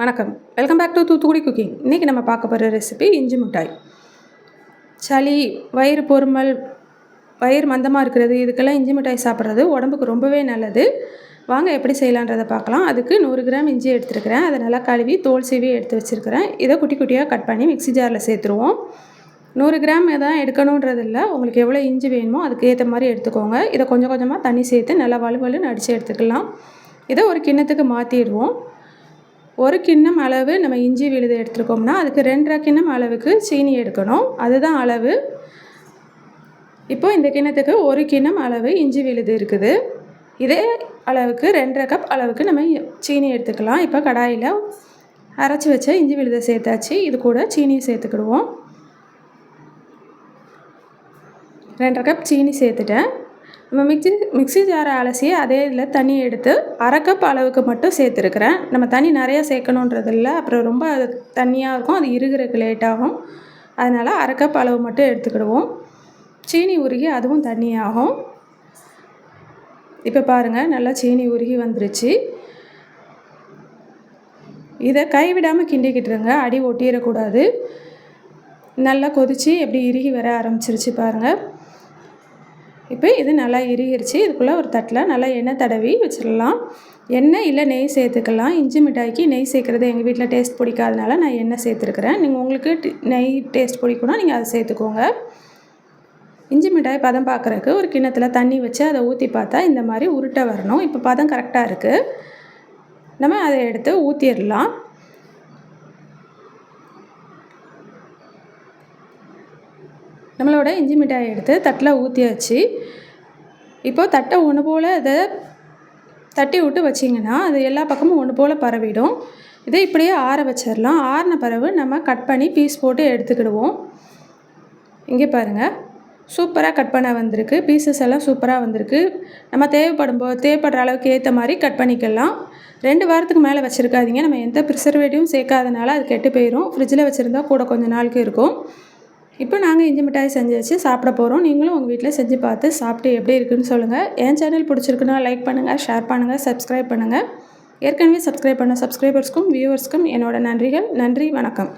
வணக்கம். Welcome back to Thoothukudi cooking இன்றைக்கி நம்ம பார்க்க போகிற ரெசிபி இஞ்சி மிட்டாய். சளி வயிறு பொறுமல் வயிறு மந்தமாக இருக்கிறது இதுக்கெல்லாம் இஞ்சி மிட்டாய் சாப்பிட்றது உடம்புக்கு ரொம்பவே நல்லது. வாங்க எப்படி செய்யலான்றதை பார்க்கலாம். அதுக்கு நூறு கிராம் இஞ்சி எடுத்துருக்கிறேன். அதை நல்லா கழுவி தோல் சீவி எடுத்து வச்சுருக்கிறேன். இதை குட்டி குட்டியாக கட் பண்ணி மிக்ஸி ஜாரில் சேர்த்துருவோம். நூறு கிராம் தான் எடுக்கணுன்றது இல்லை உங்களுக்கு எவ்வளோ இஞ்சி வேணுமோ அதுக்கு ஏற்ற மாதிரி எடுத்துக்கோங்க. இதை கொஞ்சம் கொஞ்சமாக தண்ணி சேர்த்து நல்லா வலுவலுன்னு அடித்து எடுத்துக்கலாம். இதை ஒரு கிண்ணத்துக்கு மாற்றிடுவோம் ஒரு கிண்ணம் அளவு நம்ம இஞ்சி விழுது எடுத்துருக்கோம்னா அதுக்கு ரெண்டரை கிண்ணம் அளவுக்கு சீனி எடுக்கணும். அதுதான் அளவு. இப்போது இந்த கிண்ணத்துக்கு ஒரு கிண்ணம் அளவு இஞ்சி விழுது இருக்குது. இதே அளவுக்கு ரெண்டரை கப் அளவுக்கு நம்ம சீனி எடுத்துக்கலாம். இப்போ கடாயில் அரைச்சி வச்ச இஞ்சி விழுதை சேர்த்தாச்சு. இது கூட சீனியை சேர்த்துக்கிடுவோம். ரெண்டரை கப் சீனி சேர்த்துட்டேன். நம்ம மிக்சி மிக்சி ஜாரை அலசி அதே இதில் தண்ணி எடுத்து அரை கப் அளவுக்கு மட்டும் சேர்த்துருக்குறேன். நம்ம தண்ணி நிறையா சேர்க்கணுன்றது இல்லை அப்புறம் ரொம்ப அது தண்ணியாக இருக்கும். அது இருகிறதுக்கு லேட் ஆகும். அதனால் அரை கப் அளவு மட்டும் எடுத்துக்கிடுவோம். சீனி உருகி அதுவும் தண்ணியாகும். இப்போ பாருங்கள் நல்லா சீனி உருகி வந்துருச்சு. இதை கைவிடாமல் கிண்டிக்கிட்டுருங்க அடி ஒட்டிடக்கூடாது. நல்லா கொதித்து எப்படி இறுகி வர ஆரம்பிச்சிருச்சு பாருங்கள் இப்போ இது நல்லா இறுகிருச்சு. இதுக்குள்ளே ஒரு தட்டில் நல்லா எண்ணெய் தடவி வச்சிடலாம். எண்ணெய் இல்லை நெய் சேர்த்துக்கலாம். இஞ்சி மிட்டாய்க்கு நெய் சேர்க்குறது எங்கள் வீட்டில் டேஸ்ட் பிடிக்காதனால நான் எண்ணெய் சேர்த்துருக்குறேன். நீங்கள் உங்களுக்கு நெய் டேஸ்ட் பிடிக்கும்னா நீங்கள் அதை சேர்த்துக்கோங்க. இஞ்சி மிட்டாய் பதம் பார்க்குறதுக்கு ஒரு கிண்ணத்தில் தண்ணி வச்சு அதை ஊற்றி பார்த்தா இந்த மாதிரி உருட்டை வரணும். இப்போ பதம் கரெக்டாக இருக்குது நம்ம அதை எடுத்து ஊற்றிடலாம் நம்மளோட இஞ்சி மிட்டாயை எடுத்து தட்டில் ஊற்றியாச்சு இப்போது தட்டை ஒன்று போல் அதை தட்டி விட்டு வச்சிங்கன்னா அது எல்லா பக்கமும் ஒன்று போல் பரவிடும். இதை இப்படியே ஆற வச்சிடலாம். ஆறின பிறகு நம்ம கட் பண்ணி பீஸ் போட்டு எடுத்துக்கிடுவோம். இங்கே பாருங்கள் சூப்பராக கட் பண்ண வந்திருக்கு. பீசஸ் எல்லாம் சூப்பராக வந்திருக்கு. நம்ம தேவைப்படும் போது தேவைப்படுற அளவுக்கு ஏற்ற மாதிரி கட் பண்ணிக்கலாம். ரெண்டு வாரத்துக்கு மேலே வச்சுருக்காதீங்க. நம்ம எந்த ப்ரிசர்வேட்டிவும் சேர்க்காதனால அது கெட்டு போயிடும் ஃப்ரிட்ஜில் வச்சுருந்தா கூட கொஞ்சம் நாளுக்கு இருக்கும். இப்போ நாங்கள் இஞ்சி மிட்டாய் செஞ்சு வச்சு சாப்பிட போகிறோம் நீங்களும் உங்கள் வீட்டில் செஞ்சு பார்த்து சாப்பிட்டு எப்படி இருக்குன்னு சொல்லுங்கள் என் சேனல் பிடிச்சிருக்குன்னா லைக் பண்ணுங்கள் ஷேர் பண்ணுங்கள் சப்ஸ்கிரைப் பண்ணுங்கள் ஏற்கனவே சப்ஸ்கிரைப் பண்ண சப்ஸ்கிரைபர்ஸ்க்கும் வியூவர்ஸ்க்கும் என்னோட நன்றிகள். நன்றி வணக்கம்.